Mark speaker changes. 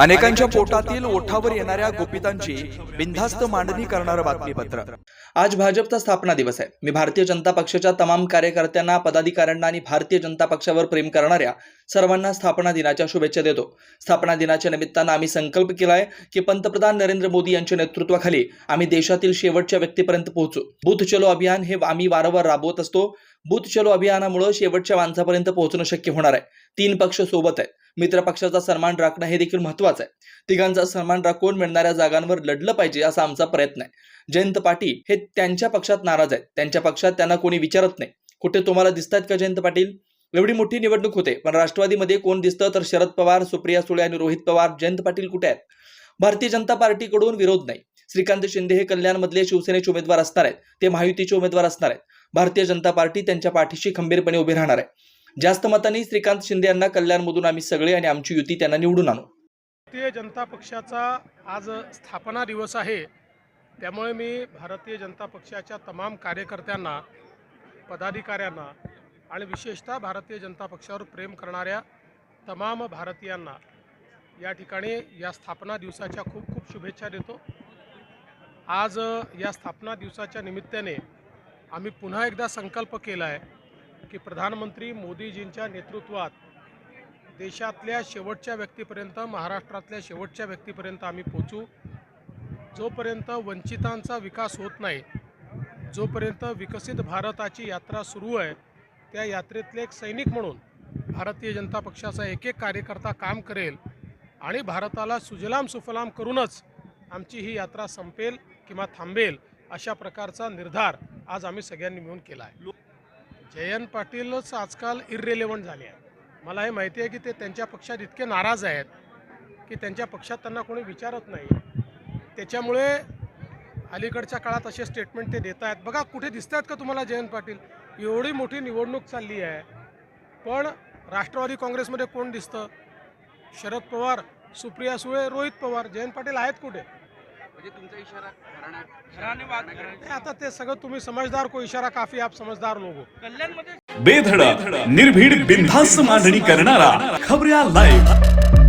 Speaker 1: अनेकांच्या पोटातील ओठावर येणाऱ्या गोपितांची बिनधास्त मांडणी करणारं बातमीपत्र. आज भाजपचा स्थापना दिवस आहे. मी भारतीय जनता पक्षाच्या तमाम कार्यकर्त्यांना पदाधिकाऱ्यांना आणि भारतीय जनता पक्षावर प्रेम करणाऱ्या सर्वांना स्थापना दिनाच्या शुभेच्छा देतो. स्थापना दिनाच्या निमित्तानं आम्ही संकल्प केला आहे की पंतप्रधान नरेंद्र मोदी यांच्या नेतृत्वाखाली आम्ही देशातील शेवटच्या व्यक्तीपर्यंत पोहोचू. बूथ चलो अभियान हे आम्ही वारंवार राबवत असतो. बूथ चलो अभियानामुळे शेवटच्या माणसापर्यंत पोहोचणं शक्य होणार आहे. तीन पक्ष सोबत आहेत. मित्रपक्षाचा सन्मान राखणं हे देखील महत्वाचं आहे. तिघांचा सन्मान राखून मिळणाऱ्या जागांवर लढलं पाहिजे असा आमचा प्रयत्न आहे. जयंत पाटील हे त्यांच्या पक्षात नाराज आहेत. त्यांच्या पक्षात त्यांना कोणी विचारत नाही. कुठे तुम्हाला दिसतात का जयंत पाटील? एवढी मोठी निवडणूक होते पण राष्ट्रवादीमध्ये कोण दिसतं तर शरद पवार सुप्रिया सुळे आणि रोहित पवार. जयंत पाटील कुठे आहेत? भारतीय जनता पार्टीकडून विरोध नाही. श्रीकांत शिंदे हे कल्याणमधले शिवसेनेचे उमेदवार असणार आहेत. ते महायुतीचे उमेदवार असणार आहेत. भारतीय जनता पार्टी त्यांच्या पाठीशी खंबीरपणे उभी राहणार आहे. जास्त मतांनी श्रीकांत शिंदे यांना कल्याणमधून आम्ही सगळे आणि आमची युती त्यांना निवडून आणू.
Speaker 2: भारतीय जनता पक्षाचा आज स्थापना दिवस आहे. त्यामुळे मी भारतीय जनता पक्षाच्या तमाम कार्यकर्त्यांना पदाधिकाऱ्यांना आणि विशेषतः भारतीय जनता पक्षावर प्रेम करणाऱ्या तमाम भारतीयांना या ठिकाणी या स्थापना दिवसाच्या खूप खूप शुभेच्छा देतो. आज या स्थापना दिवसाच्या निमित्ताने आम्ही पुन्हा एकदा संकल्प केला आहे की प्रधानमंत्री मोदीजींच्या नेतृत्वात देशातल्या शेवटच्या व्यक्तीपर्यंत महाराष्ट्रातल्या शेवटच्या व्यक्तीपर्यंत आम्ही पोचू जोपर्यंत वंचितांचा विकास होत नाही जोपर्यंत विकसित भारताची यात्रा सुरू आहे त्या यात्रेतले एक सैनिक म्हणून भारतीय जनता पक्षाचा एक एक कार्यकर्ता काम करेल आणि भारताला सुजलाम सुफलाम करूनच आमची ही यात्रा संपेल किंवा थांबेल अशा प्रकारचा निर्धार आज आम्ही सगळ्यांनी मिळून केला आहे. जयंत पाटीलच आजकाल इर्रेलेवंट झाले आहे मला हे माहिती आहे की ते त्यांच्या पक्षात इतके नाराज आहेत की त्यांच्या पक्षात त्यांना कोणी विचारत नाही. त्याच्यामुळे अलीकडच्या काळात असे स्टेटमेंट ते देत आहेत. बघा कुठे दिसत आहेत का तुम्हाला जयंत पाटील? एवढी मोठी निवडणूक चालली आहे. पण राष्ट्रवादी काँग्रेसमध्ये कोण दिसतं? शरद पवार सुप्रिया सुळे रोहित पवार जयंत पाटील आहेत कुठे?
Speaker 3: म्हणजे तुमचा इशारा
Speaker 2: हे आता ते सगळं तुम्ही समजदार को इशारा काफी आप समजदार लोग हो.
Speaker 3: कल्याणमध्ये
Speaker 4: बेधडक निर्भीड बिनधास्त मांडणी करणारा खबऱ्या लाईव्ह